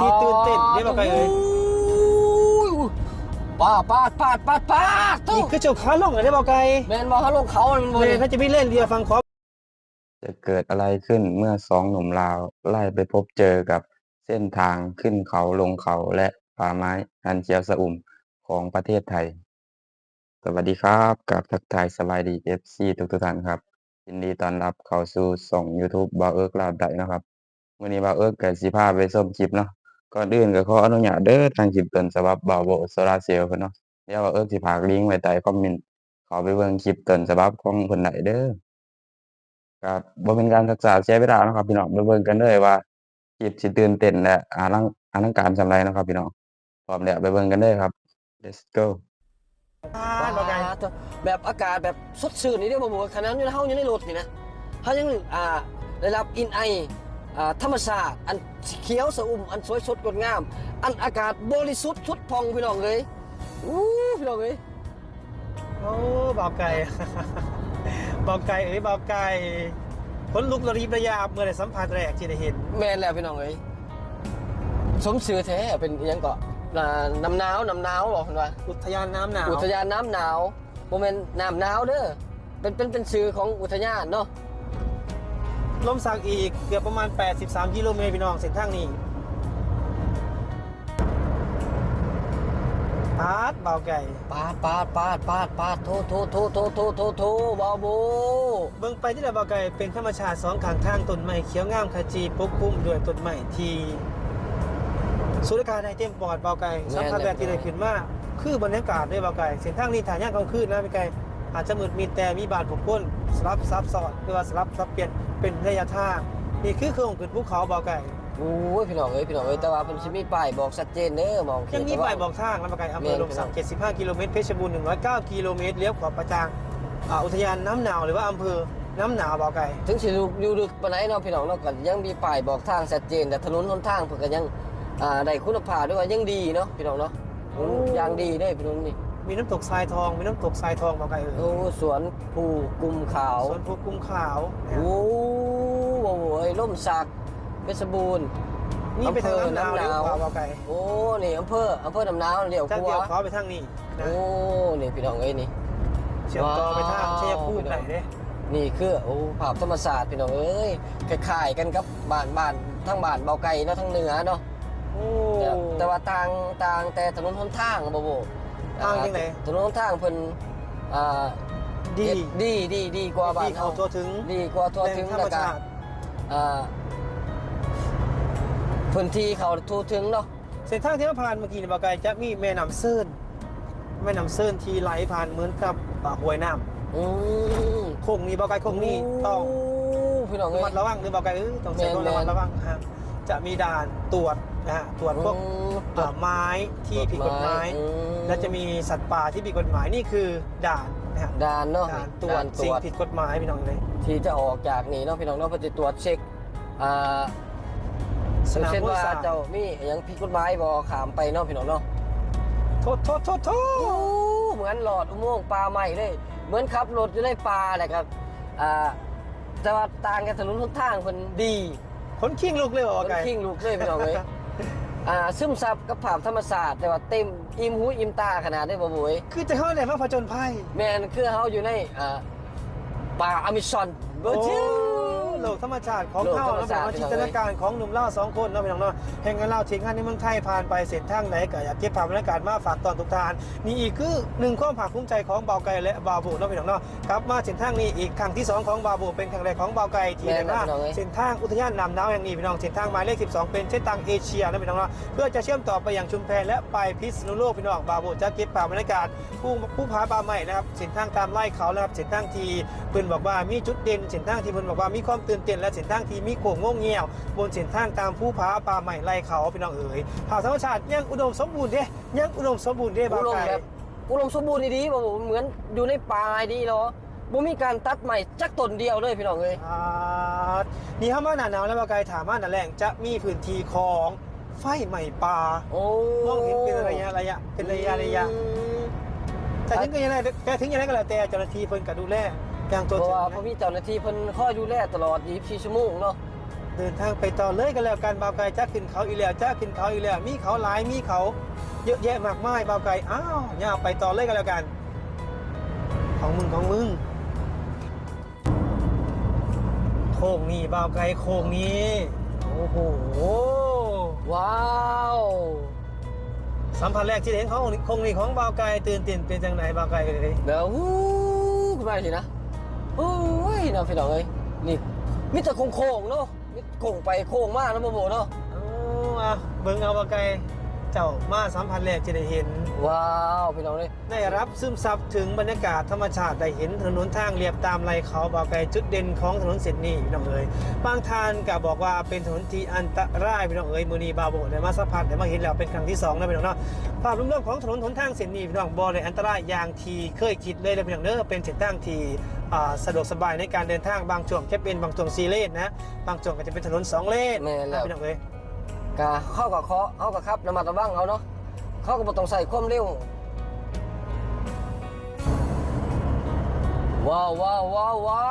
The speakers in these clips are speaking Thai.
ที่ตื่นเต้นเด้บ่ไกลเอ้ยอุ้ยปาดปาดปาดปาดปาดตู้นี่คือเจ้าขาลงเลยได้บ่ไกลแมนบอกเขาลงเขามันบ่เมได้ย์ถ้าจะไม่เล่นเรือฟังขอจะเกิดอะไรขึ้นเมื่อสองหนุ่มลาวไล่ไปพบเจอกับเส้นทางขึ้นเขาลงเขาและป่าไม้อันเขียวสะอุ่มของประเทศไทย สวัสดีครับกับทักทายสบายดีเอฟซีทุกทุกๆท่านครับยินดีต้อนรับเข้าสู่ส่อง YouTube บาเอิร์กลาวไดนะครับ วันนี้บาเอิร์กกับสิพาไปส้มคลิปเนาะก่อนอื่นก็ขออนุญาตเด้อทางคลิปต้นฉบับบาโบโซลาเซลล์เพิ่นเนาะเดี๋ยวบาเอิร์กสิพากลิงก์ไว้ใต้คอมเมนต์ขอไปเบิ่งคลิปต้นฉบับของเพิ่นได้เด้อครับบ่เป็นการศึกษาเสียเวลาเนาะครับพี่น้องไปเบิ่งกันเลยว่าคลิปสิตื่นเต้นและอลังอลังการสำไรเนาะครับพี่น้องพร้อมแล้วไปเบิ่งกันเลยครับ let's go แบบอากาศแบบสดชื่นนี่เด้บ่บ่ขนาดอยู่ในเฮาอยู่ในรถนี่นะเฮายังอ่าได้รับอินไอ ธรรมชาติอันเขียวสะอุ่มอันสวยสดงดงาม อันอากาศบริสุทธิ์ชุดพองพี่น้องเอ้ยอู้พี่น้องเอ้ยโอ้บ่าวไก่บ่าวไก่เอ้ยบ่าวไก่คนลุกระรีบระยาบเมื่อได้สัมผัสแรกที่ได้เห็น แม่นแล้วพี่น้องเอ้ยสมชื่อแท้เป็นอิหยังก็อ่าน้ำหนาวน้ำหนาวบอกเพิ่นว่าอุทยานน้ำหนาวอุทยานน้ำหนาวโมเมนน้ำหนาวเด้อเป็นเป็นเป็นชื่อของอุทยานเนาะ ลมสักอีกเกือบประมาณ 83กิโลเมตรพี่น้องเส้นทางนี้ปาดบ่าวไก่ปาดปาดปาดปาดปาดโทโทโทโทโทโทโทบาโบเบิ่งไปที่ไหนบ่าวไก่เป็นธรรมชาติสองข้างทางต้นไม้เขียวงามขจีปกคลุมด้วยต้นไม้ที่สุรกาในเต็มปอดบ่าวไก่สัมผัสแรกที่ได้ขึ้นมาคือบรรยากาศด้วยบ่าวไก่เส้นทางนี้ถ่ายยากกลางคืนนะพี่ไก่อาจจะมืดมีแต่มีบานผกพ้นสลับซับซ้อนหรือว่าสลับซับเปลี่ยน เป็นระยะทางนี่คือโครงขึ้นภูเขาบ่าวไก่โอ้ยพี่น้องเอ้ยพี่น้องเอ้ยแต่ว่าเพิ่นสิมีป้ายบอกชัดเจนเด้อมองยังมีป้ายบอกทางแล้วบ่าวไก่อำเภอลมสัก75 กิโลเมตรเพชรบูรณ์109 กิโลเมตรเลี้ยวขวาประจางอ่าอุทยานน้ำหนาวหรือว่าอำเภอน้ำหนาวบ่าวไก่ ถึงสิอยู่อยู่ลึกปานไหนเนาะพี่น้องเนาะก็ยังมีป้ายบอกทางชัดเจนแต่ถนนหนทางเพิ่นก็ยังอ่าได้คุณภาพด้วยว่ายังดีเนาะพี่น้องเนาะอืมอย่างดีเด้พี่น้องนี่ มีน้ำตกทรายทอง มีน้ำตกทรายทองบ่าวไก่เอโอ้อสวนภูกุมขาวสวนภูกุ้งขาวนะโอ้โหล่มสักเพชรบูรณ์นี่ไปทางน้ำหนาวอำเภอเลี้ยวน้ำหนาวขวาบ่าวไก่โอ้นี่อำเภออำเภอน้ำหนาวเดี๋ยวจากขัวเดียวขอไปทางนี้นะโอ้นี่พี่น้องเอ้ยนี่ เชื่อมต่อไปทางว้าวชัยภูมิไหนเด้นี่คือโอ้ภาพธรรมศาสตร์พี่น้องเอ้ยคล้ายๆกันกับบ้านบ้านทั้งบ้านเบาไก่เนาะทั้งเหนือเนาะโอ้แต่แต่ว่าต่างต่างแต่ถนนหนทางบ่บ่ ต่างจังไหนถนนหนทางเพิ่นอ่าดี เฮ็ดีดีดีกว่าบ้านดีเขาตัวถึงดีกว่าทั่วแหล่ถึงงธรรแล้มวก็ชาติ อ่าพื้นที่เขาทั่วถึงเนาะ เส้นทางที่เราผ่านเมื่อกี้นี่บ่าวไก่จะมีแม่น้ำเซินแม่น้ำเซินที่ไหลผ่านเหมือนกับอ่าห้วยน้อืมำโค้งนี้บ่าวไก่โค้งนี้ต้อง โพี่น้องระเอ้มัยดระวังหรือบ่าวไก่เออต้องใช้ความแม่นๆ ระมัดระวังนะฮะจะมีด่านตรวจ นะฮะตรวจพวกอืมอ่าไม้ที่ผิดกฎหมาย อืและจะมีสัตว์ป่าที่ผิดกฎหมายนี่คือด่านนะฮะด่านเนาะด่านตรวด่าจนตรสิ่งวจผิดกฎหมายพี่น้องเลยที่จะออกจากนี่เนาะพี่น้องเนาะเพื่อจะตรวจเช็คอ่าสนามเช่นมวยว่าสามเจ้ามีอหยังผิดกฎหมายบ่ขามไปเนาะพี่น้องเนาะ โทษโทษโทษโทโอ้ษเหมือนหลอดอุโมงค์ปลาใหม่เลย เหมือนขับรถอยู่ในป่าแหละครับอ่าแต่ว่าต่างกันถนนหนทางเพิ่นดีคนขิงลูกเลยเหรอเพิ่นไก่ ขิงลูกเลยพี่น้องเอ้ยอ่า ซึมซับกับภาพธรรมศาสตร์แต่ว่าเต็มอิ่มหูอิ่มตาขนาดได้บ่บ่ยคือจะเข้าไหนมาผจญภัยแม่นคือเฮาอยู่ในอ่าป่าอเมซอนเบอร์จิล โลกธรรมชาติของโลกเขาธรรมแล้วชาแบติบว่าจินตนาการของหนุ่มเล่าสองคนเนาะพี่น้องเนาะแห่งกันเล่าทิ้งงานในเมืองไทยผ่านไปเสร็จทางไหนก็อยากเก็บภาพบรรยากาศมาฝากตอนทุกทานนี่อีกคือหนึ่งความภาคภูมิใจของเบาไก่และบาบูเนาะพี่น้องเนาะกลับมาเส้นทางนี้อีกครั้งที่สองของบาบูเป็นครั้งแรกของเบาไก่ที่ได้มาเส้นทางอุทยานนำน้ำแห่งนี้พี่น้องเส้นทางหมายเลข 12 เป็นเส้นทางเอเชียนะพี่น้องเนาะเพื่อจะเชื่อมต่อไปยังชุมแพและไปพิษณุโลกพี่น้องบาบูจะเก็บภาพบรรยากาศผู้ผู้พาป่าใหม่นะครับเส้นทางตามไล่เขานะครับเส้นทางที่เพิ่นบอกว่ามีจุดเด่นเส้นทางที่เพิ่นบอกว่ามีความตื่นเต้นและเส้นทางที่มีโค้งโง่เงี่ยว บนเส้นทางตามผู้พาป่าใหม่ไล่เขาพี่น้องเอ๋ยภาพธรรมชาติยังอุดมสมบูรณ์เด้ยังอุดมสมบูรณ์เด้อุบาดมไก่แบบอุดมสมบูรณ์ดีๆบ่บ่เหมือนอยู่ในป่าดีเนาะบ่มีการตัดใหม่จักต้นเดียวเลยพี่น้องเอ้ยอ่านี่ถ้ามาหนาหนาวแล้วบาไก่ถามว่าหนาแรงจะมีพื้นที่ของไฟใหม่ป่าโอ้มองเห็นเป็นระยะระยะเป็นระยะระยะอืมแต่ถึงยังไงแต่ถึงยังไงก็แล้วแต่เจ้าหน้าที่เพิ่นก็ดูแล อย่างเพตัวราะถึงว่านะพอมีเจ้าหน้าที่เพิ่นคอยดูแลตลอด24ชั่วโมงเนาะเดินทางไปต่อเลยกันแล้วกันบ่าวไก่จะขึ้นเขาอีกแล้วจะขึ้นเขาอีกแล้วมีเขาหลายมีเขา เยอะแยะมากมายบ่าวไก่อ้าวย่าไปต่อเลยกันแล้วกัน ของมึงของมึงโค้งนี่บ่าวไก่โค้งนี้โอ้โหว้าวสัมผัสแรกที่เห็นเขาโค้งนี่ของบ่าวไก่ตื่นเต้นเป็นจังไหนบ่าวไก่กันเลยเดี๋ยววู้ขึ้นมาสินะ โอ้ยเนาะพี่น้องเอ้ยนี่มิแต่โค้งๆเนาะมิโค้งไปโค้งมาแล้วบ่บ่เนาะเอาอะเบิ่งเอาบ่าวไก่เจ้ามาสัมผัสแรกที่ได้เห็น ว้าวพี่น้องเอ้ยได้รับซึมซับถึงบรรยากาศธรรมชาติได้เห็นถนนทางเรียบตามไหลเขาบ่าวไกลจุดเด่นของถนนเส้นนี้พี่น้องเอ๋ยบางทานก็บอกว่าเป็นถนนที่อันตรายพี่น้องเอ๋ยมือนี้บาวโบได้มาสัมผัสได้มาเห็นแล้วเป็นครั้งที่สองนะพี่น้องเนาะภาพรวมๆของถนนหนทางเส้นนี้พี่น้องบ่ได้อันตรายอย่างที่เคยคิดเลยนะพี่น้องเด้อเป็นเส้นทางที่อ่า สะดวกสบายในการเดินทางบางช่วงแค่เป็นบางช่วง4เลนนะ บางช่วงก็จะเป็นถนนสองเลนแม่นแล้ว พี่น้องเอ๋ยกะเข้ากับเคาะเข้ากับครับระมัดระวังเอาเนาะเขาก็บ่ต้องใส่ความเร็วว้าวว้าวว้าวว้า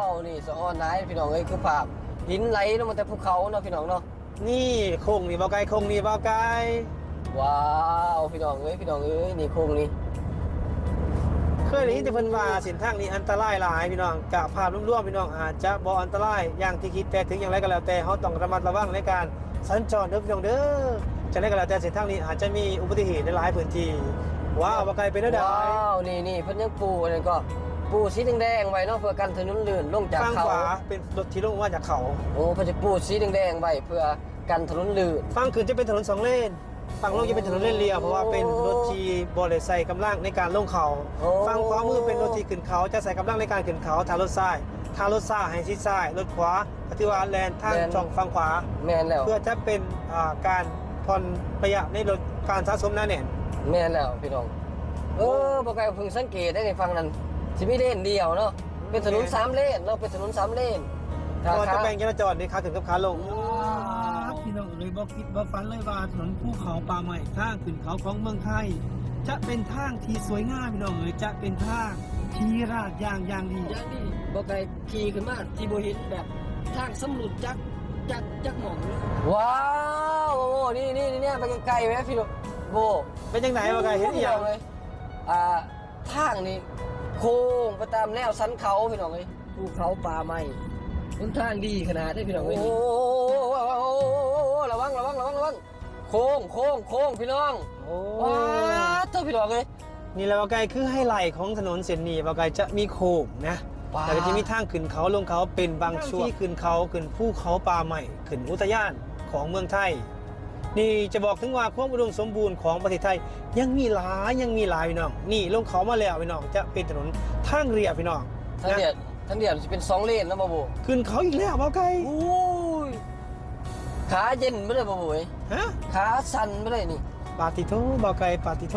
วนี่สะออนไหนพี่น้องเอ้ยคือภาพหินไหลลงมาแต่ภูเขาเนาะพี่น้องเนาะนี่โค้งนี่บ่าวไกลโค้งนี่บ่าวไกลว้าวพี่น้องเอ้ยพี่น้องเอ้ยนี่โค้งนี่ เคยได้ยินแต่เพิ่นว่าเส้นทางนี้อันตรายหลายพี่น้องกะภาพรวมๆพี่น้องอาจจะบ่อันตรายอย่างที่คิดแต่ถึงอย่างไรก็แล้วแต่เฮาต้องระมัดระวังในการสัญจรเด้อพี่น้องเด้อจะได้ก็แล้วแต่เส้นทางนี้อาจจะมีอุบัติเหตุในหลายพื้นที่ว้าวบ่ไกลเป็นได้ว้าวนี่นี่เพิ่นยังปูอันนั้นก็ปูสีแดงๆไว้เนาะเพื่อกันถนนลื่นลงจากฝั่งเขา ขวาเป็นรถที่ลงมาจากเขาโอ้เพิ่นจะปูสีแดงๆไว้เพื่อกันถนนลื่น ฝั่งขึ้นจะเป็นถนนสองเลน ฝั่งลงจะเป็นถนนเลนเลียวเพราะว่าเป็นรถที่บ่ได้ใส่กำลังในการลงเขาโอ้ ฝั่งขวามือเป็นรถที่ขึ้นเขาจะใส่กำลังในการขึ้นเขาทางรถซ้ายทางรถซ้ายให้ชิดซ้ายรถขวาปฏิวัติแลนทางช่องฝั่งขวา แม่นแล้ว เพื่อจะเป็นอ่าการผ่อนประหยัดในลดการสะสมหน้าแน่น แม่นแล้วพี่น้อง เออบ่ไกลเพิ่งสังเกตได้ในฟังนั้นสิมีเลนเดียวเนาะ เป็นถนนสามเลนเนาะ เป็นถนนสามเลนก่อนจะขาแบ่งจราจรนี่ขาขึ้นกับขาลงพี่น้องเลย บอกคิดบ่ฝันเลยว่าถนนภูเขาป่าใหม่ทางขึ้นเขาของเมืองไทย จะเป็นทางที่สวยงามพี่น้องเอ๋ยจะเป็นทางที่ราดยางอย่างดีอย่างนี้บ่ไกลขี่ขึ้นมาที่บ่เห็นแบบทางสำรุดจักจักจักหม่องเลยว้าวโอ้โหนี่นี่นี่เนี่ยไปไกลๆไหมพี่น้องโบเป็นยังไงบ่ไกลเห็นอีหยังเลยอ่าทางนี่โค้งไปตามแนวสันเขาพี่น้องเอ้ยภูเขาป่าไม้ หนทางดีขนาดได้พี่น้องเอ้ยโอ้โหระวังระวังระวังระวังโค้งโค้งโค้งพี่น้องโอ้ว้าเจ้าพี่น้องเอ้ยนี่แหละบ่ไกลคือให้ไหลท์ของถนนเส้นนี้บ่ไกลจะมีโค้งนะว้าแล้วก็จะมีทางขึ้นเขาลงเขาเป็นบางช่วงที่ขึ้นเขาขึ้นภูเขาป่าใหม่ขึ้นอุทยานของเมืองไทย นี่จะบอกถึงว่าความอุดมสมบูรณ์ของประเทศไทย ยังมีหลายยังมีหลายพี่น้อง นี่ลงเขามาแล้วพี่น้องจะเป็นถนนทางเรียบพี่น้องทั้งเดียด ทั้งเดียดจะเป็นสองเลนนะบ่โบขึ้นเขาอีกแล้วบ่ไกลโอ้ยขาเย็นไม่ได้บ่โบเอ้ยฮะขาสั่นไม่ได้นี่ปาติโทบ่ไกลปาติโท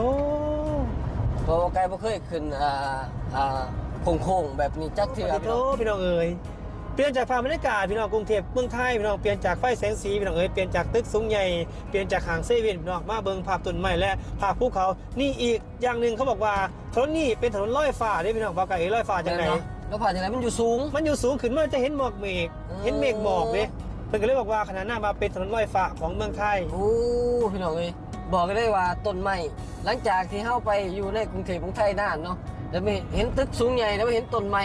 เพราะว่าไกลบ่เคยขึ้นอ่าอ่าโค้งๆแบบนี้จักเทื่อปาติพี่โทน้องพี่น้องเอ๋ยเปลี่ยนจากภาพบรรยากาศพี่น้องกรุงเทพเมืองไทยพี่น้องเปลี่ยนจากไฟแสงสีพี่น้องเอ๋ยเปลี่ยนจากตึกสูงใหญ่เปลี่ยนจากหางเซเว่นพี่น้องมาเบิ่งภาพต้นไม้และภาพภูเขานี่อีกอย่างหนึ่งเขาบอกว่าถนนนี้เป็นถนนลอยฟ้าเด้พี่น้องบ่ไกลลอยฟ้าจังไดเนาะ แล้วผ่านจังไดมันอยู่สูง มันอยู่สูงขึ้นมาจะเห็นหมอกเมฆอืม เห็นเมฆหมอกเด้เพิ่นก็เลยบอกว่าขนาดหน้ามาเป็นถนนลอยฟ้าของเมืองไทย โอ้พี่น้องเอ้ยบอกกันได้ว่าต้นไม้หลังจากที่เข้าไปอยู่ในกรุงเทพของไทยนานเนาะแล้วไม่เห็นตึกสูงใหญ่แล้วไม่เห็นต้นไม้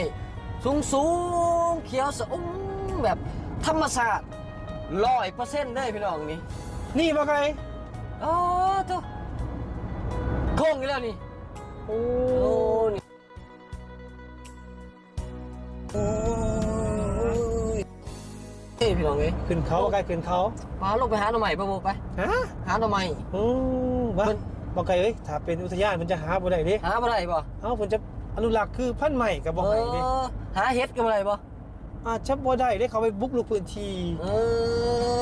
สูงสูงเขียวสะอุ้มแบบธรรมศาสตร์ร้อยเปอร์เซ็นต์ได้พี่น้องนี่นี่บ่ไกลโอ้ทุโค้งอีกแล้วนี่โอ้ โอ้นี่ โอ้ยเฮ้ยพี่น้องเอ้ยขึ้นเขาบ่ไกลขึ้นเขาพาลงไปหาหน่อใหม่ป่ะโบไป ฮะหาหน่อใหม่โอ้บ้าเพิ่น บ่ไกลเอ้ยถ้าเป็นอุทยานมันจะหาบ่ได้เด้หาบ่ได้ป่ะเอ้าเพิ่นจะอนุรักษ์คือพันธุ์ใหม่ก็บ่เอให้เด้อหาเฮ็ดกันบ่ได้ป่ะอาจจะบ่ได้ได้เขาไปบุกลุกพื้นที่เอ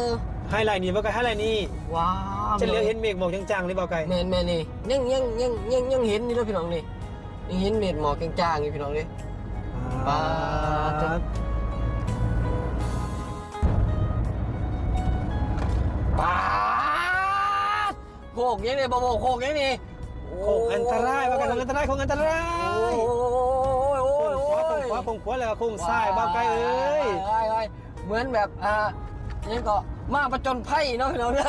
อไฮไลท์นี่บ่ไกลไฮไลท์นี่ว้าวจะเหลียวเห็นเมฆหมอกจางๆเลยบ่ไกลแม่นแม่นนี่ยังยังยังยังยังเห็นนี่เด้อพี่น้องนี่ยังเห็นเม็ดหมอกจางๆอยู่พี่น้องนี่ ปาดป๊าดโคกยังนี่บ่บ่โคกยังนี่โค้งอันตรายบ่ไกลโค้งอันตรายโค้งอันตรายโอ้ยโอ้ยโอ้ยโค้งขวาโค้งขวาโค้งขวาแล้วก็โค้งซ้ายบ่ไกลเอ้ยว้ายว้ายเหมือนแบบอ่ายังก็มาประจนภัยเนาะพี่น้องเด้อ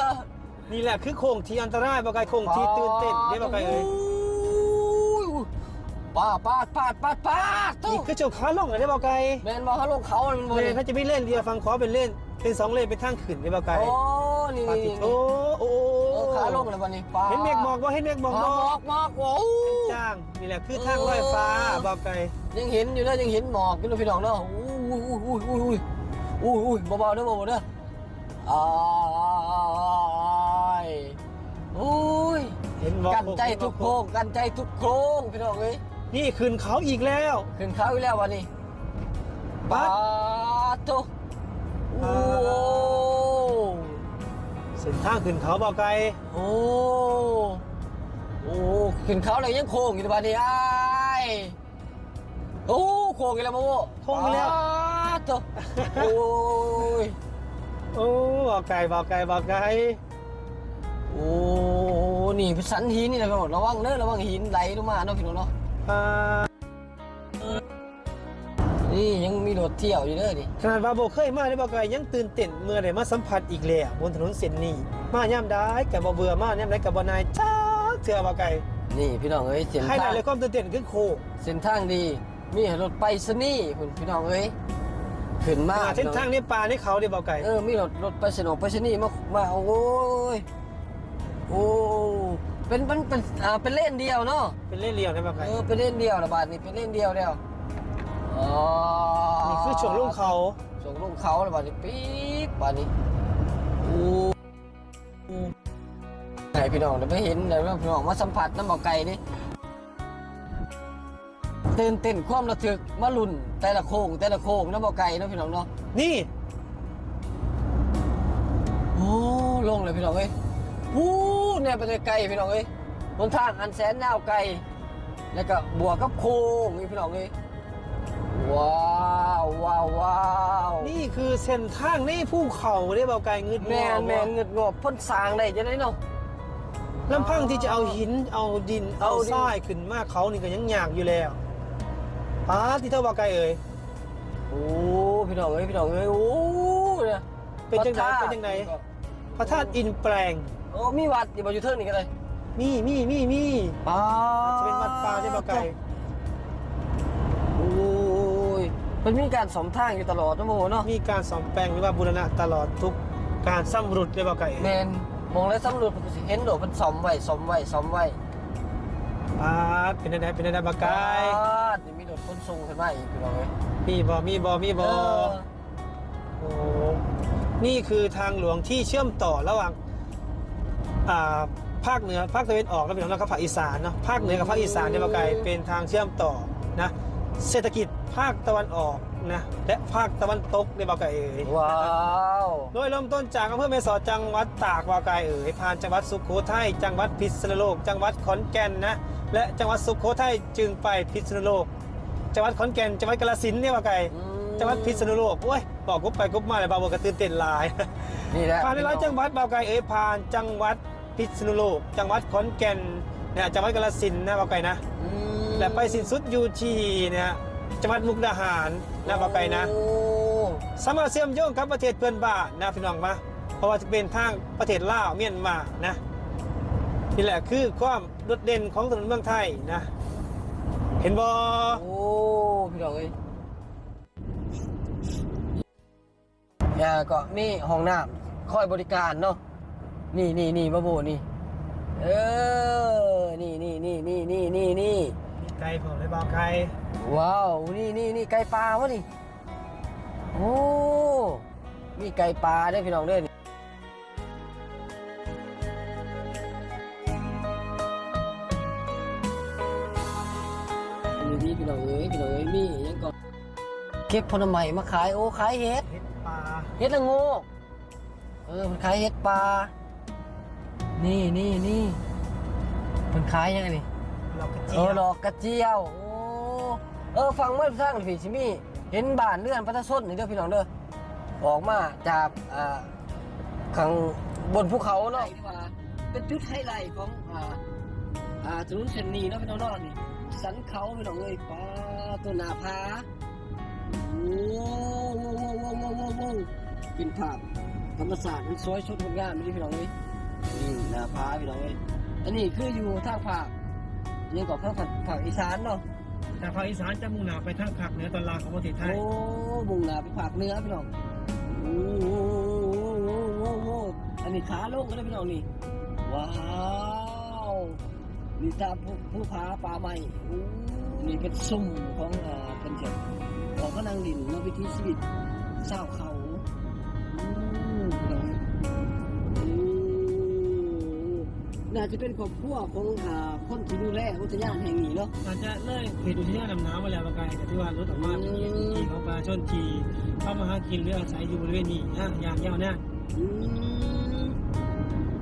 นี่แหละคือโค้งที่อันตรายบ่ไกลโค้งที่ตื่นเต้นเด้บ่ไกลเอ้ย ปาดปาดปาดปาดปาดนี่คือเจ้าขาลงเลยได้บ่ไกลแมนบอกเขาลงเขามันบนเลนถ้าจะไม่เล่นเดียวฟังขอเป็นเล่น เป็นสองเลนเป็นทางขึ้นได้บ่ไกลโอ้นี่ปานี่ตินี่โอ้โอ้เออขาลงเลยวันนี้ปาดเห็นเมฆหมอกบ่เห็นเมฆหมอกหมบ่อกหมอกโอ้จ้างนี่แหละคือทางลอยฟ้าบ่ไกลยังเห็นอยู่นะยังเห็นหมอกอยู่นะพี่น้องเนาะอุ้ยอุ้ยอุ้ยอุ้ยอุ้ยอุ้ยเบาๆเด้อเบาๆเด้ออ้ายอุ้ย เห็นบ่กันใจทุกโค้งกันใจทุกโค้งพี่น้องเอ้ย นี่ขึ้นเขาอีกแล้ว ขึ้นเขาอีกแล้ววันนี้ปาปาดดโตโอ้เส้นทางขึ้นเขาบ่ไกลโอ้โอ้ขึ้นเขาเลยยังโค้งอยู่วันนี้อ้ายโอ้โค้งอีกแล้วโมโมโค้งอีกแล้วปาดโตโอ้ยโอ้บ่ไกลบ่ไกลบ่ไกลโอ้นี่เป็นสันหินนี่นะพี่น้องระวังเด้อระวังหินไหลลงมาเนาะพี่น้องเนาะอ่า นี่ยังมีรถเที่ยวอยู่เด้อนี่ขนาดว่าบ่เคยมาได้บ่ไกลยังตื่นเต้นเมื่อได้มาสัมผัสอีกแล้วบนถนนเส้นนี้มายามใดก็บ่เบื่อมายามใดก็บ่นายจักเทื่อบ่ไกลนี่พี่น้องเอ้ยเส้นให้ทาได้งเลยความตื่นเต้นคือโค้งเส้นทางดี มีให้รถไปสนี่คุณพี่น้องเอ้ยขึ้นมาอ่าเส้นทางนี้ป่านี่เขาได้บ่ไกลเออมีรถรถไปสนองไปสนี่มามาโอ้ยโอ้ เป็นเป็นเป็นอ่าเป็นเลนเดียวเนาะเป็นเล่นเรียวได้บ่ไกลเออเป็นเลนเดียวละบาทนี่เป็นเลนเดียวเดียวอ๋อนี่คือช่วงลงเขาส่งลงเขาแล้วบาดนี้ปี๊บบ้านนี้โอ้ให้พี่น้องได้ไปเห็นได้ว่าพี่น้องมาสัมผัสน้ำบอกไก่นี่ตื่นเต้นความระทึกมาลุ่นแต่ละโค้งแต่ละโค้งน้ำบอกไก่เนาะพี่น้องเนาะนี่โอ้ลงเลยพี่น้องเอ้ยวู้ เนี่ยไปไกลๆพี่น้องเอ้ยบนทางอันแสนยาวไกล แล้วก็บวกกับโค้งนี่พี่น้องเอ้ยว้าวว้าวว้าวนี่คือเส้นทางนี่ภูเขาได้บ่ไกลงึดแมนแมนเงิดงบพ่นสร้างได้จะได้เนาะลำพังที่จะเอาหินเอาดินเอาเอาดินทรายขึ้นมาเขานี่ก็ยังยากอยู่แล้วป้าที่เท่าบ่ไกลเอ่ยโอ้พี่น้องเอ้ยพี่น้องเอ้ยโอ้เนี่ยเป็นจังไดพระธาตุเป็นจังไดพระธาตุอินแปลง โอ้มีวัดอยู่บนยูเทิร์นนี่ก็เลยมีมีมีมีป้าจะเป็นวัดป่าได้บ่ไกลโอ้ยมันมีการสมทางอยู่ตลอดนะโมเนาะมีการซ่อมแปลงหรือว่าบูรณะตลอดทุกการสำรุดได้บ่ไกลแมนมองแล้วสำรวจผมก็สิเห็นโดดมันสมไว้สมไว้สมไว้ป้าเป็นจังไดเป็นจังไดบ่ไกลป้าดนี่มีโดดคนสูงขึ้นมาอีกพี่น้องเอ้ยมีบ่มีบ่มีบ่เออโอ้นี่คือทางหลวงที่เชื่อมต่อระหว่าง อ่าภาคเหนือภาคตะวันออกแล้วพี่น้องแล้วก็ภาคอีสานเนาะภาคเหนือกับภาคอีสานเนี่ยมาไกลเป็นทางเชื่อมต่อนะเศรษฐกิจภาคตะวันออกนะและภาคตะวันตกในบาไกเอ๋ยว้าวโดยเริ่มต้นจากอำเภอแม่สอดจังหวัดตากบาไกเอ๋ยผ่านจังหวัดสุโขทัยจังหวัดพิษณุโลก จังหวัดขอนแก่นนะและจังหวัดสุโขทัยจึงไปพิษณุโลก จังหวัดขอนแก่นจังหวัดกาฬสินธุ์เนี่ยบาไกอืมจังหวัดพิษณุโลกโอ้ยบอกกุ๊บไปกุ๊บมาเลยบาวบอกกระตื่นเต้นหลายนี่แหละผ่านในร้อยจังหวัดบาวไกเอ๋ยผ่านจังหวัด พิษณุโลก จังหวัดขอนแก่นเนี่ยจังหวัดกาฬสินธุ์นะบาวไกนะอืมและไปสิ้นสุดอยู่ที่เนี่ยจังหวัดมุกดาหารนะบาวไกนะ โอ้สามารถเชื่อมโยงกับประเทศเพื่อนบ้านนะพี่น้องมาเพราะว่าจะเป็นทางประเทศลาวเมียนมานะนี่แหละคือความโดดเด่นของถนนเมืองไทยนะ เห็นบอโอ้พี่น้องเอ้ยยาก็มีห้องน้ำคอยบริการเนาะ นี่นี่นี่บาโบนี่ เออ นี่นี่นี่นี่นี่นี่นี่ไกลผมเลยบาวไกลว้าว นี่นี่นี่ไก่ปลาวะนี่ โอ้มีไก่ปลาด้วยพี่น้องเด้อนี่นี่พี่น้องเอ้ยพี่น้องเอ้ยมีหยังก่อนเก็บผลไม้มาขายโอ้ขายเห็ดเห็ดปลาเห็ดละโงกเออมันขายเห็ดปลา นี่นี่นี่มันขายยังไงนี่เรากระเอเจียอวดอกกระเจียว โอ้เออฟังเมื่อสร้างผีชิมี่เห็นบ้านเลื่อนพระทศนี่เด้อพี่น้องเด้อออกมาจากอ่าข้างบนภูเขาเนาะเป็นจุดไฮไลท์ของอ่าอ่าถนนเส้นนี้เนาะพี่น้องเนาะนี่สันเขาพี่น้องเอ้ยปลาตัวหนาผาโอ้โหโว้โว้โว้โว้โว้โว้เป็นภาพธรรมศาสตร์มันสวยสดงดงามนี่พี่น้องเอ้ย นี่หน้าผาพี่น้องเอ้ยอันนี้คืออยู่ทางภาคยังก็ทางภาคภาคอีสานเนาะแต่ภาคอีสานจะมุ่งหน้าไปทางภาคเหนือตอนล่างของประเทศไทยโอ้บุงหนาไปภาคเหนือพี่น้องโอ้โหโอ้โหโอ้โหอันนี้ขาลงกันเลยพี่น้องนี่ว้าวนี่ตามผู้ผู้พาป่าใหม่โอ้นี่เป็นซุ้มของอ่าเป็นเจ็บของพนังดินเนาะวิถีชีวิตชาวเขา น่าจะเป็นครอบครัวของอ่าคนที่ดูแลอุทยานแห่งนี้เนาะ อาจจะเลยเขตอุทยานดำน้ำมาแล้วบางไกลแต่ที่ว่ารถออกมาเป็นขี่ของปลาชนขี่เข้ามาหากินหรืออาศัยอยู่บริเวณนี้นะอย่างยาวเนี่ยอืม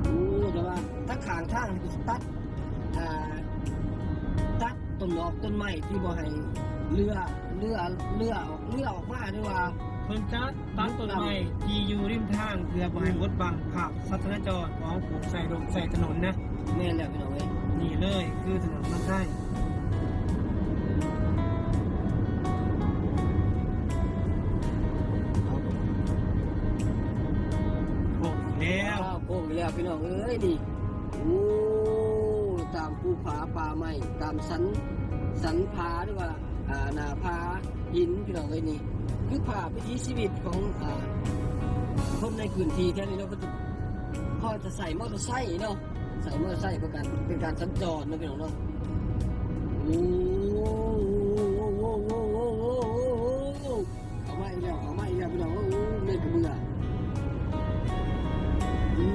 โอ้แต่ว่าถ้าขางทางนี่ตัดอ่าตัดต้นดอกต้นไม้ที่บ่ให้เรือเรือเรือออกเรือออกมาด้วยว่าเพิ่นจะตัดต้นไม้ที่อยู่ริมทางเพื่อบ่ให้รถบังภาพสัตว์จรของผูกใส่รถใส่ถนนนะแม่นแล้วพี่น้องเอ้ยนี่เลยคือถนนมันใช่โอ้แล้วอ้าวโค้งไปแล้วพี่น้องเอ้ยนี่โอ้ตามภูผาป่าไม้ตามสันสันผาด้วยว่าอ่าหน้าผาหินพี่น้องเอ้ยนี่ คือภาพวิถีชีวิตของอ่าคนในพื้นที่แค่นี้เราก็จะพอจะใส่มอเตอร์ไซค์เนาะใส่มอเตอร์ไซค์เพื่อการเป็นการสัญจรนะพี่น้องเนาะโอ้โหโอ้โหโอ้โหโอ้โหโอ้โหเอามาอีกแล้วเอามาอีกแล้วพี่น้องโอ้โหไม่กระเบื่ออื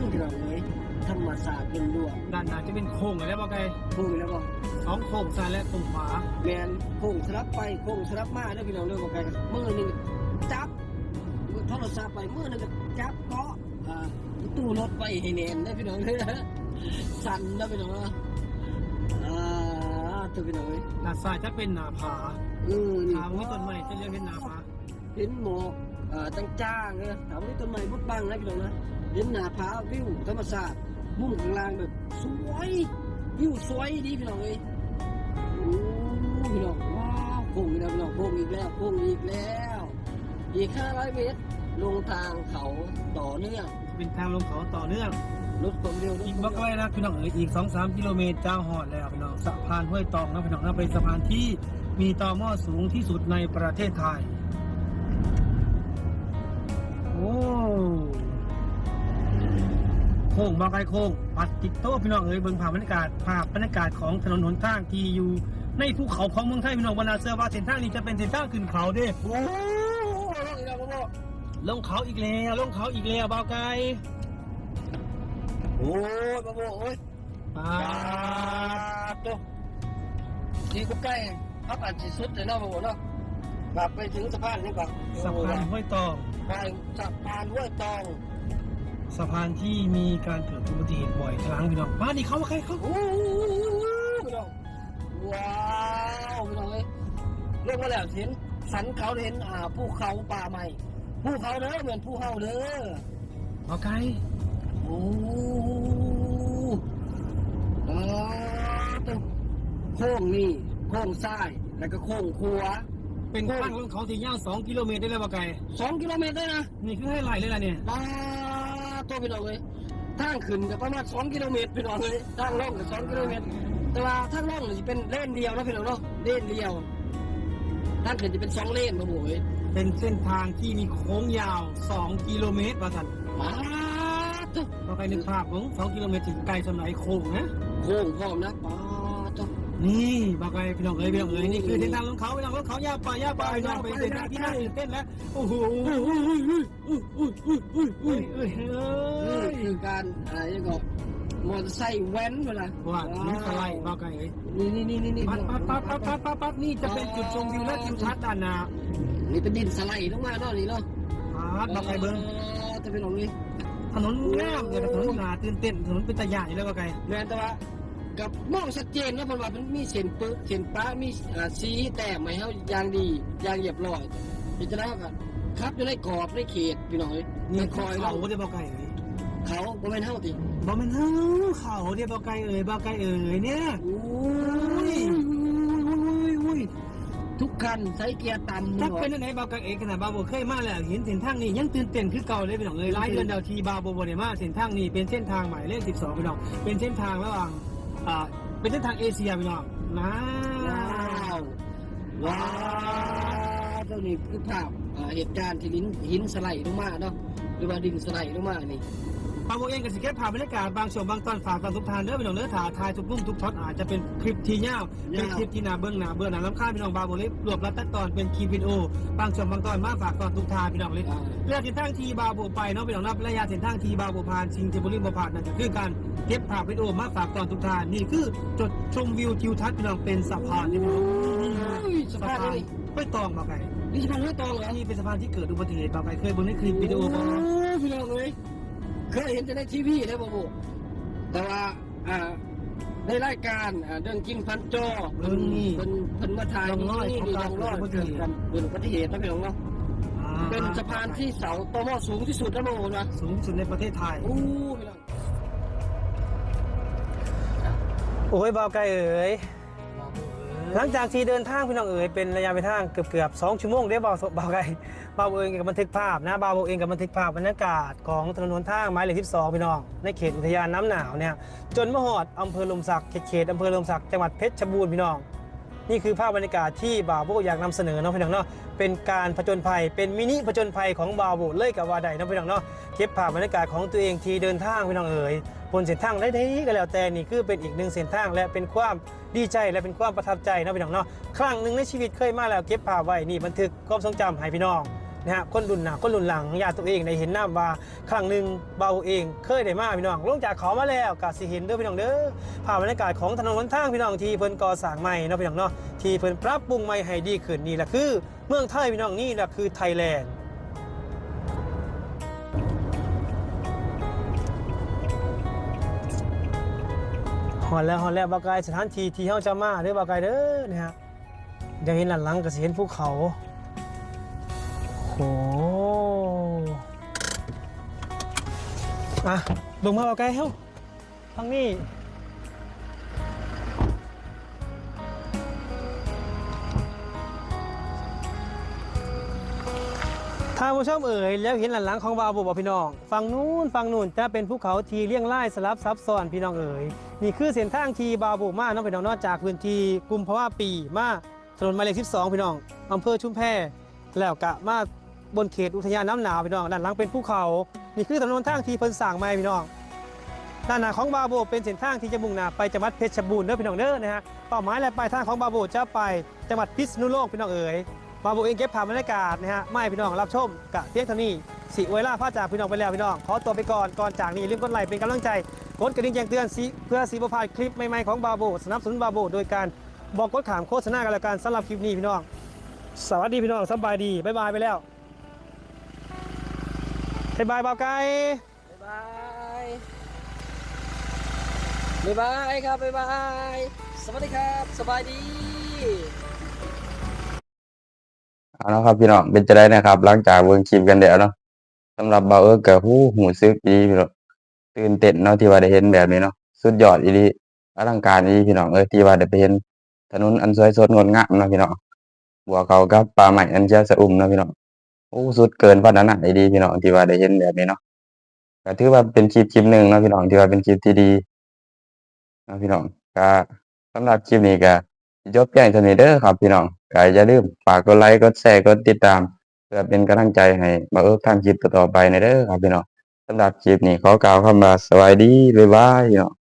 มพี่น้องเลยธรรมศาสตร์เป็นดวงด้านหน้าจะเป็นโค้งอะไรบอกไงพูดไปแล้วก็ สองโค้งซ้ายและโค้งขวาแมนโค้งสลับไปโค้งสลับมาเด้อพี่น้องเรื่องของการมือหนึ่งจับมือโทรศัพท์ไปมือหนึ่งก็จับเกาะอ่าตู้รถไปให้แน่นได้อพี่น้องเด้อสั่นได้อพี่น้องเนาะอ่าตัวพี่น้องเอ้ยด้านซ้ายจะเป็นหน้าผาเออนี่ทางนี้ต้นไม้จะเรียกเป็นหน้าผาเห็นหมอกอ่าจ้างๆเลยถามว่าต้นไม้บุดบังนะพี่น้องนะเห็นหน้าผาวิวธรรมศาสตร์มุมข้างล่างแบบสวยวิวสวยดีพี่น้องเอ้ยโอ้ พี่น้องว้าวโค้งอีกแล้วพี่น้องโค้งอีกแล้วโค้งอีกแล้ว อีก 500 เมตร ลงทางเขาต่อเนื่อง เป็นทางลงเขาต่อเนื่องลดความเร็วลดอีกความบอกเร็วไว้นะพี่น้องเอ๋ยอีก 2-3 กิโลเมตรเจ้าหอดแล้วพี่น้องสะพานห้วยตองนะพี่น้องนะเป็นสะพานที่มีต่อหม้อสูงที่สุดในประเทศไทย โอ้โค้งบางไกโค้งปัดติดโต๊ะพี่น้องเอ๋ยเบิ่งภาพบรรยากาศภาพบรรยากาศของถนนหนทางที่อยู่ในภูเขาของเมืองไทยพี่น้องบรรดาเสื้อว่าเส้นทางนี้จะเป็นเส้นทางขึ้นเขาเด้โอ้โหลงอีกแล้วพ่อลงเขาอีกแล้วลงเขาอีกแล้วบ่าวไก่โอ้ยพ่อโอ้ยปาดตัวที่กูใกล้พับอันที่สุดเลยเนาะพ่อเนาะแบบไปถึงสะพานนี่ก่อนสะพานห้วยตองไปสะพานห้วยตอง สะพานที่มีการเกิดอุบัติเหตุบ่อยครั้งพี่น้องมาดิเขามาใครเขาโอ้โหพี่น้องว้าวพี่น้องเอ้ยลงมาแล้วเห็นสันเขาเห็นอ่าภูเขาป่าใหม่ภูเขาเด้อเหมือนภูเขาเด้อเอาไกลโอ้อ่าตัวโค้งนี่โค้งซ้ายแล้วก็โค้งขวาเป็นทางลงเขาที่ยาวสองกิโลเมตรได้แล้วบ่ไกลสองกิโลเมตรได้นะนี่คือให้ไหลเลยล่ะเนี่ยปา ตัวพี่น้องเลยทางขึ้นก็ประมาณสองกิโลเมตรพี่น้องเลยทางลงก็สองกิโลเมตร แต่ว่าทางลงนี่จะเป็นเลนเดียวนะพี่น้องเนาะเลนเดียวทางขึ้นจะเป็นสองเลนมาโว้ยเป็นเส้นทางที่มีโค้งยาวสองกิโลเมตรว่าสันมาตัวเราไปนึกภาพของสองกิโลเมตรถึงไกลสมัยโค้งนะ โค้งพร้อมนะปาตัว นี่บ่ไกลพี่น้องเอ้ยพี่น้องเอ้ยนี่คือเส้นทางลงเขาพี่น้องลงเขายาวไปยาวไปยาวไปเส้นทางที่น่าตื่นเต้นแล้วโอ้โหเอ้ยเอ้ยเอ้นี่ยคือการอะไรยังก็มอเตอร์ไซค์แว้นเวลาว่านี่สไลด์บ่ไกลเอ้ยนี่นี่นี่นี่นี่ปัดปัดปัดปัดปัดปัดปัดนี่จะเป็นจุดชมวิวและทิวทัศน์ด้านหน้านี่เป็นดินสไลด์ลงมาเนาะนี่เนาะปัดบ่ไกลเบิ้งจะเป็นของนี้ถนนงามเนี่ยถนนหนาตื่นเต้นถนนเป็นตะยานอยู่แล้วบ่ไกลแม่นแต่ว่า กับมองชัดเจนนะเพราะว่ามันมีเส้นปึ๊กเส้นป้ามีอ่าสีแต้มให้เฮาอย่างดีอย่างเรียบร้อยเป็นจะได้กันครับอยู่ในกรอบในเขตพี่น้องเอ้ยนี่คอยเขาเราเด้บ่ไกลเอ้ยเขาบ่แม่นเฮาติบ่แม่นเฮาเขาเด้บ่ไกลเอ้ยบ่ไกลเอ้ยเนี่ยโอ้อุ้ยยอุ้ยอุ้ยอุ้ยทุกคันใช้เกียร์ต่ำถ้าบ่เป็นอันไหนบาวกังเองขนาดบาวโบเคยมาแล้วเห็นเส้นทางนี้ยังตื่นเต้นคือเก่าเลยพี่น้องเอ้ยหลายเดือนเดาวทีบาวโบบ่ได้มาเส้นทางนี้เป็นเส้นทางหมายเลข12พี่น้องเป็นเส้นทางระหว่าง อ่าเป็นเส้นทางเอเชียพี่น้องนะว้าวว้าวเจ้านี่คือภาพอ่าเหตุการณ์ที่หินหินสไลด์ลงมาเนาะหรือว่าดินสไลด์ลงมานี่ บาวโบเองก็สิเก็บภาพบรรยากาศบางช่วงบางตอนฝากตอนทุกทานเด้อพี่น้องเด้อถ่ายถ่ายทุกมุมทุกช็อตอาจจะเป็นคลิปที่ยาวเป็นคลิปที่หนาเบื้องหน้าเบื้องหน้าลำคาญพี่น้องบาวโบเลยรวบรัดตัดตอนเป็นคลิปวิดีโอบางช่วงบางตอนมาฝากตอนทุกทานพี่น้องเลยอ่าระยะเส้นทางทีบาโบไปเนาะไปลองนับระยะเส้นทางทีบาโบผ่านชิงเทบุรีบผ่านนั่นก็คือการเก็บภาพวิดีโอมาฝากตอนทุกทานนี่คือจุดชมวิวทิวทัศน์พี่น้องเป็นสะพานนี่พี่น้องนี่ฮะอุ้ยสะสะพานพานนี่ไม่ตองมาไกลนี่สะพานห้วยตองเหรอนี่เป็นสะพานที่เกิดอุบัติเหตุมาไกลเคยเบนในคลิปวิดีโอโอ้บ่พี่น้องเลย เคยเห็นแต่ในทีวีได้บ่บ่แต่ว่าอ่าในรายการอ่าเดินกินพันจอเพิ่นเพิ่นเพิ่นมาถ่ายนี่นี่นี่ยังรอดเกิดกันเกิดอุบัติเหตุนะพี่น้องเนาะอ่าเป็นสะพานที่เสาตอหม้อสูงที่สุดนะโมนะสูงสุดในประเทศไทยโอ้พี่น้องโอ้ยบ่าวไกลเอ๋ย หลังจากที่เดินทางพี่น้องเอ๋ยเป็นระยะเวลาทางเกือบเกือบสองชั่วโมงได้บ่าวบ่าไกลบ่าวเองกับบันทึกภาพนะบ่าวเองกับบันทึกภาพบรรยากาศของถนนหนทางหมายเลข12พี่น้องในเขตอุทยานน้ำหนาวเนี่ยจนมหอดอำเภอลมศักดิ์เขตอำเภอลมศักดิ์จังหวัดเพชรบูรณ์พี่น้อง นี่คือภาพบรรยากาศที่บ่าวโบอยากนำเสนอเนาะพี่น้องเนาะ เป็นการผจญภัย เป็นมินิผจญภัยของบาวโบเล่ยกับว่าใดนะพี่น้องเนาะเก็บภาพบรรยากาศของตัวเองทีเดินทางพี่น้องเอ๋ยบนเส้นทางได้ดีก็แล้วแต่นี่คือเป็นอีกหนึ่งเส้นทางและเป็นความดีใจและเป็นความประทับใจนะพี่น้องเนาะครั้งหนึ่งในชีวิตเคยมาแล้วเก็บภาพไว้นี่บันทึกความทรงจำให้พี่น้อง นะฮะคนรุ่นหน้าคนรุ่นหลังญาติตัวเองได้เห็นน้ำว่าครั้งหนึ่งเบาเอง เคยได้มาพี่น้องลงจากเขามาแล้วกาสิเห็นเด้อพี่น้องเด้อภาพบรรยากาศของถนนหนทางพี่น้องที่เพิ่นก่อสร้างใหม่เนาะพี่น้องเนาะที่เพิ่นปรับปรุงใหม่ให้ดีขึ้นนี่แหละคือ เมืองไทยพี่น้องนี่แหละคือไทยแลนด์ฮอนแล้วฮอนแล้วบากายสถานที่ที่เฮาจะมาเด้อบากายเด้อนะฮะเดี๋ยวเห็นหลังหลังก็สิเห็นภูเขา โอ้อะลงมาเบาไกายเฮ้าทางนี้ทางผู้ชมเอ๋ยแล้วเห็นหลังหลังของบาวบุบพี่น้องฝั่งนู้นฝั่งนู้นจะเป็นภูเขาทีเลี่ยงไล่สลับซับซ้อนพี่น้องเอ๋ยนี่คือเส้นทางทีบาวบุมาน้องพี่น้องนอกจากพื้นที่กุมภาวะปีมาถนนหมายเลข12พี่น้องอำเภอชุมแพแล้วกะมา บนเขตอุทยานน้ำหนาวพี่น้องด้านหลังเป็นภูเขา นี่คือถนนทางทีเพิ่นสร้างใหม่พี่น้องด้านหน้าของบาโบเป็นเส้นทางที่จะมุ่งหน้าไปจังหวัดเพชรบูรณ์เด้อพี่น้องเด้อนะฮะเป้าหมายและปลายทางของบาโบจะไปจังหวัดพิษณุโลกพี่น้องเอ๋ยบาโบเองเก็บภาพบรรยากาศนะฮะไม้พี่น้องรับชมกะเพียงเท่านี้สิเวลาพาจากพี่น้องไปแล้วพี่น้องขอตัวไปก่อนก่อนจากนี้ลืมกดไลค์เป็นกำลังใจกดกระดิ่งแจ้งเตือนเพื่อสีประพาดคลิปใหม่ๆของบาโบสนับสนุนบาโบโดยการบอกกดขามโฆษณากันแล้วกันสำหรับคลิปนี้พี่น้อง สวัสดีพี่น้องสบายดีบ๊ายบายไปแล้ว บ๊ายบายบ่าวไก่บ๊ายบายบ๊ายบายครับบ๊ายบายสวัสดีครับ สบายดีเอาละครับพี่น้องเป็นจะได้นะครับ หลังจากเบิ่งคลิปกันแล้วเนาะสำหรับเบาเอิร์กกับผู้หูซึกดีพี่น้องตื่นเต้นเนาะที่ว่าได้เห็นแบบนี้เนาะสุดยอดอีหลีอลังการอีหลีพี่น้องเอ้ยที่ว่าได้ไปเห็นถนนอันสวยสดงดงามเนาะพี่น้องบัวเขากับป่าใหม่อันเจ้าสะอุ่มเนาะพี่น้อง โอ้สุดเกินพัฒนาอีหลีพี่น้องที่ว่าได้เห็นแบบนี้เนาะก็ถือว่าเป็นคลิปคลิปหนึ่งเนาะพี่น้องที่ว่าเป็นคลิปที่ดีเนาะพี่น้องก็สำหรับคลิปนี้ก็จบแจ้งเท่านี้เด้อครับพี่น้องก็อย่าลืมฝากกดไลค์กดแชร์กดติดตามเพื่อเป็นกำลังใจให้มาเอิบทำคลิปต่อไปในเด้อครับพี่น้องสำหรับคลิปนี้ขอกล่าวคำว่าสวัสดีบ๊ายบายพี่น้อง